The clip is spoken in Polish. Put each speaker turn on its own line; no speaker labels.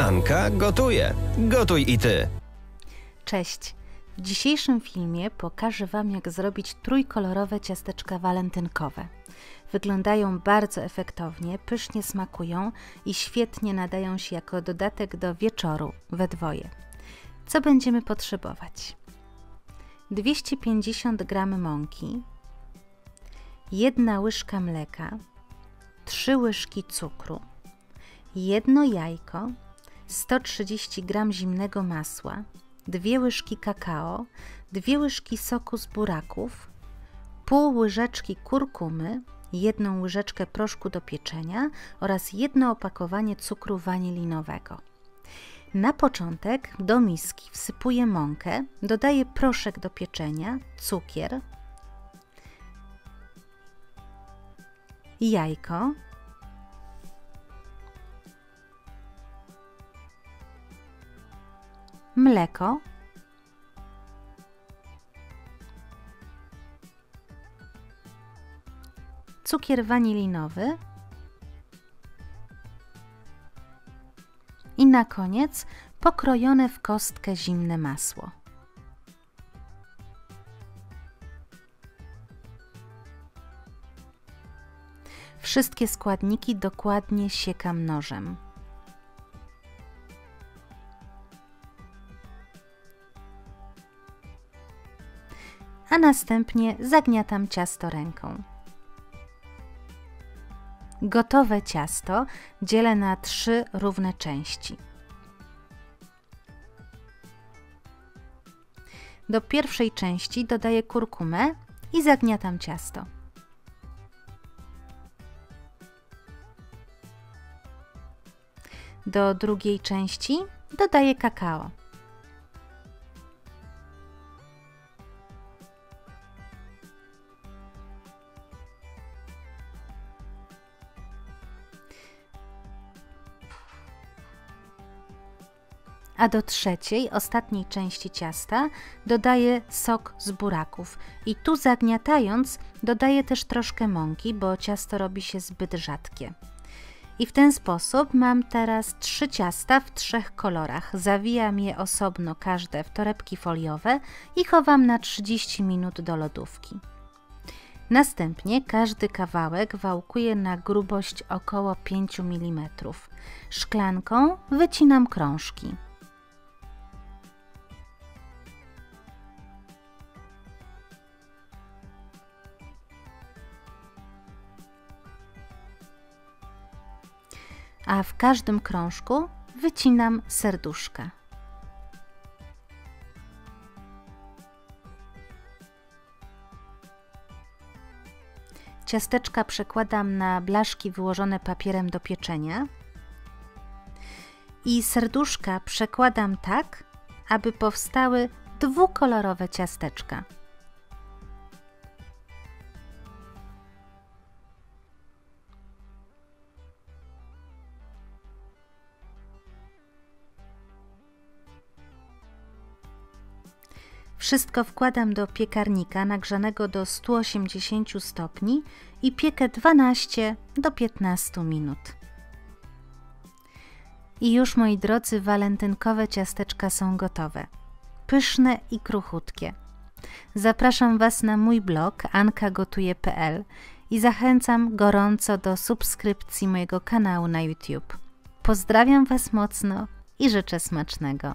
Anka gotuje. Gotuj i ty.
Cześć! W dzisiejszym filmie pokażę Wam, jak zrobić trójkolorowe ciasteczka walentynkowe. Wyglądają bardzo efektownie, pysznie smakują i świetnie nadają się jako dodatek do wieczoru we dwoje. Co będziemy potrzebować? 250 g mąki, jedna łyżka mleka, 3 łyżki cukru, jedno jajko, 130 g zimnego masła, 2 łyżki kakao, 2 łyżki soku z buraków, pół łyżeczki kurkumy, jedną łyżeczkę proszku do pieczenia oraz jedno opakowanie cukru wanilinowego. Na początek do miski wsypuję mąkę, dodaję proszek do pieczenia, cukier, jajko, mleko, cukier wanilinowy i na koniec pokrojone w kostkę zimne masło. Wszystkie składniki dokładnie siekam nożem. A następnie zagniatam ciasto ręką. Gotowe ciasto dzielę na trzy równe części. Do pierwszej części dodaję kurkumę i zagniatam ciasto. Do drugiej części dodaję kakao. A do trzeciej, ostatniej części ciasta dodaję sok z buraków i tu zagniatając dodaję też troszkę mąki, bo ciasto robi się zbyt rzadkie. I w ten sposób mam teraz trzy ciasta w trzech kolorach. Zawijam je osobno każde w torebki foliowe i chowam na 30 minut do lodówki. Następnie każdy kawałek wałkuję na grubość około 5 mm. Szklanką wycinam krążki. A w każdym krążku wycinam serduszka. Ciasteczka przekładam na blaszki wyłożone papierem do pieczenia i serduszka przekładam tak, aby powstały dwukolorowe ciasteczka. Wszystko wkładam do piekarnika nagrzanego do 180 stopni i piekę 12 do 15 minut. I już moi drodzy, walentynkowe ciasteczka są gotowe. Pyszne i kruchutkie. Zapraszam Was na mój blog ankagotuje.pl i zachęcam gorąco do subskrypcji mojego kanału na YouTube. Pozdrawiam Was mocno i życzę smacznego.